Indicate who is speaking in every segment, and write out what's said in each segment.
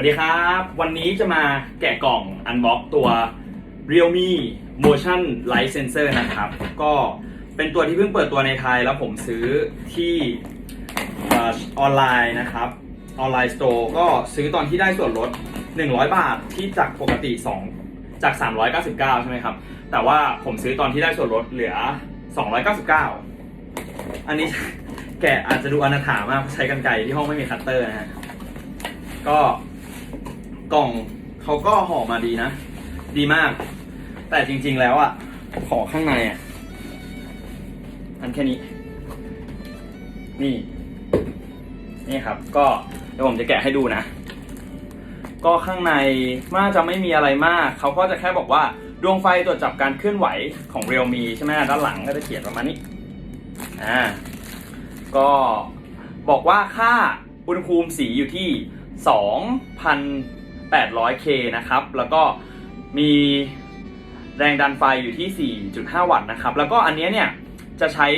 Speaker 1: วัสดีครับ วันนี้จะมาแกะกล่องอันบ็อกตัว Realme Motion Light Sensor นะครับ ก็เป็นตัวที่เพิ่งเปิดตัวในไทยแล้วผมซื้อที่ออนไลน์นะครับ ออนไลน์สโตร์ก็ซื้อตอนที่ได้ส่วนลด 100 บาทที่จากปกติ 2 จาก 399 ใช่ไหมครับ แต่ว่าผมซื้อตอนที่ได้ส่วนลดเหลือ 299 อันนี้แกะอาจจะดูอนาถามากใช้กันไกรที่ห้องไม่มีคัตเตอร์นะฮะก็ กล่องเขาก็ห่อมาดีนะ ดีมาก แต่จริง ๆแล้วอะขอข้างในอะอันแค่นี้ นี่ นี่ครับ ก็เดี๋ยวผมจะแกะให้ดูนะ ก็ข้างในน่าจะไม่มีอะไรมาก เขาก็จะแค่บอกว่าดวงไฟตรวจจับการเคลื่อนไหวของ Realme ใช่ไหมด้านหลังก็จะเขียนประมาณนี้ อ่า ก็บอกว่าค่าอุณหภูมิสีอยู่ที่ 800k นะครับ แล้วก็มีแรงดันไฟอยู่ที่ 4.5 วัตต์นะครับ แล้วก็อันเนี้ยเนี่ยจะใช้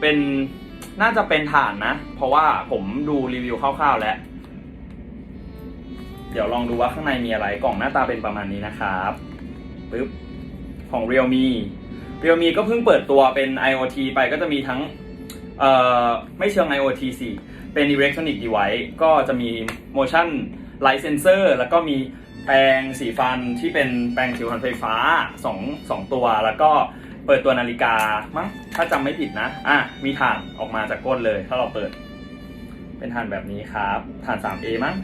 Speaker 1: เป็นน่าจะเป็นถ่านนะ เพราะว่าผมดูรีวิวคร่าวๆแล้ว เดี๋ยวลองดูว่าข้างในมีอะไร กล่องหน้าตาเป็นประมาณนี้นะครับปึ๊บของ Realme Realme ก็เพิ่งเปิดตัวเป็น IoT ไปก็จะมีทั้ง เอ่อ ไม่เชิง IoT สิ เป็น Electronic Device ก็จะมี Motion Light Sensor แล้วก็มีแปรงสีฟันที่เป็นแปรงสีฟันไฟฟ้า2 2ตัว แล้วก็เปิดตัวนาฬิกามั้งถ้าจำไม่ผิดนะ อะ มีถ่านออกมาจากก้นเลย ถ้าเราเปิด เป็นถ่านแบบนี้ครับถ่าน 3A มั้ง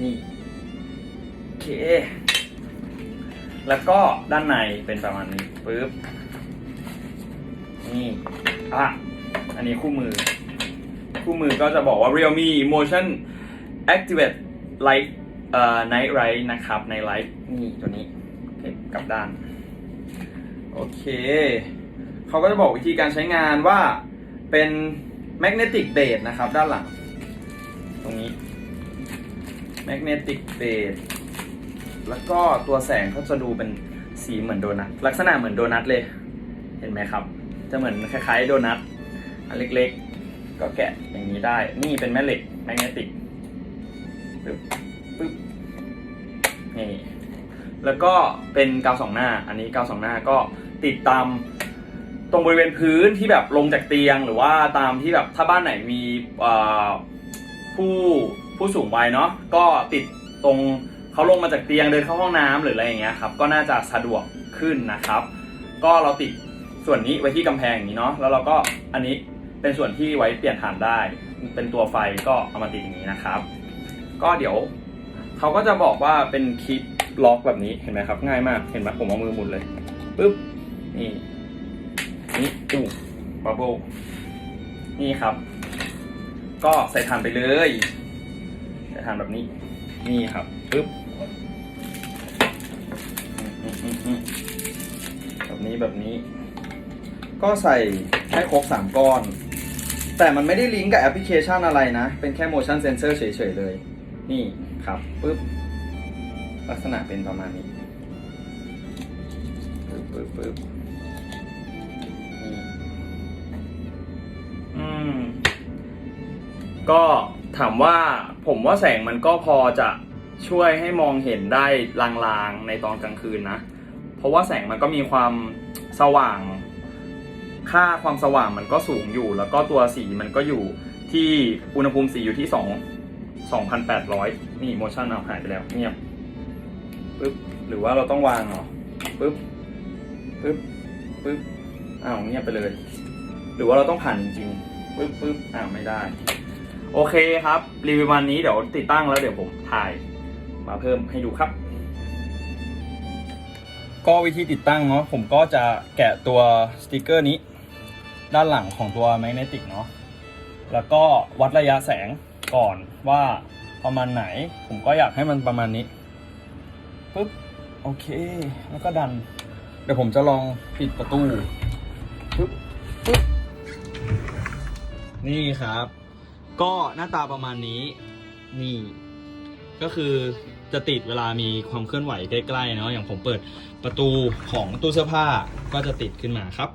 Speaker 1: นี่โอเค แล้วก็ด้านในเป็นประมาณนี้ปึ๊บ นี่ อะ อันนี้คู่มือ คู่มือก็จะบอกว่า Realme Motion Activate Light เอ่อ Night Light นะครับใน Light นี่ตัวนี้เก็บกลับด้าน โอเค เขาก็จะบอกวิธีการใช้งานว่าเป็น Magnetic Base นะครับด้านหลัง ตรงนี้ Magnetic Base แล้วก็ตัวแสงเขาจะดูเป็นสีเหมือนโดนัท ลักษณะเหมือนโดนัทเลย เห็นไหมครับ จะเหมือนคล้ายๆโดนัทอันเล็กๆ ก็แกะอย่างนี้ได้ นี่เป็นแม่เหล็กแมกเนติก ปึ๊บปึ๊บนี่แล้วก็เป็นกาวสองหน้า อันนี้กาวสองหน้าก็ติดตามตรงบริเวณพื้นที่แบบลงจากเตียงหรือว่าตามที่แบบถ้าบ้านไหนมีผู้ผู้สูงวัยเนาะก็ติดตรงเขาลงมาจากเตียงเดินเข้าห้องน้ำหรืออะไรอย่างเงี้ยครับก็น่าจะสะดวกขึ้นนะครับ ก็เราติดส่วนนี้ไว้ที่กำแพงอย่างนี้เนาะแล้วเราก็อันนี้เป็นส่วนที่ไว้เปลี่ยนฐานได้ เป็นตัวไฟก็เอามาติดอย่างนี้นะครับ ก็เดี๋ยวเขาก็จะบอกว่าเป็นคลิปล็อกแบบนี้เห็นไหมครับ ง่ายมากเห็นไหมผมเอามือหมุนเลยปึ๊บนี่นี่อู้บับเบิลนี่ครับ ก็ใส่ฐานไปเลยใส่ฐานแบบนี้ นี่ครับปึ๊บแบบนี้แบบนี้ ก็ใส่ให้ครบสามก้อน แต่มันไม่ได้ลิงก์กับแอปพลิเคชันอะไรนะ เป็นแค่ motion sensor เฉยๆเลย นี่ครับปึ๊บลักษณะเป็นประมาณนี้ปึ๊บปึ๊บปึ๊บนี่อืมก็ถามว่าผมว่าแสงมันก็พอจะช่วยให้มองเห็นได้ลางๆในตอนกลางคืนนะ เพราะว่าแสงมันก็มีความสว่าง ค่าความสว่างมันก็สูงอยู่ แล้วก็ตัวสีมันก็อยู่ที่อุณหภูมิสีอยู่ที่ 2 2,800 นี่ motion เอาหายไปแล้วเงียบปึ๊บหรือว่าเราต้องวางเหรอปึ๊บปึ๊บปึ๊บอ้าวเงียบไปเลย หรือว่าเราต้องผ่านจริงๆปึ๊บปึ๊บอ้าวไม่ได้ โอเคครับ รีวิววันนี้เดี๋ยวติดตั้งแล้วเดี๋ยวผมถ่ายมาเพิ่มให้ดูครับ ก็วิธีติดตั้งเนาะผมก็จะแกะตัวสติกเกอร์นี้ ด้านหลังของตัวแมกเนติกเนาะแล้วก็วัดระยะแสงก่อน ว่าประมาณไหน ผมก็อยากให้มันประมาณนี้ปึ๊บโอเค แล้วก็ดัน เดี๋ยวผมจะลองปิดประตูปึ๊บปึ๊บนี่ครับ ก็หน้าตาประมาณนี้ นี่ ก็คือจะติดเวลามีความเคลื่อนไหวใกล้ๆเนาะอย่างผมเปิดประตูของตู้เสื้อผ้าก็จะติดขึ้นมาครับ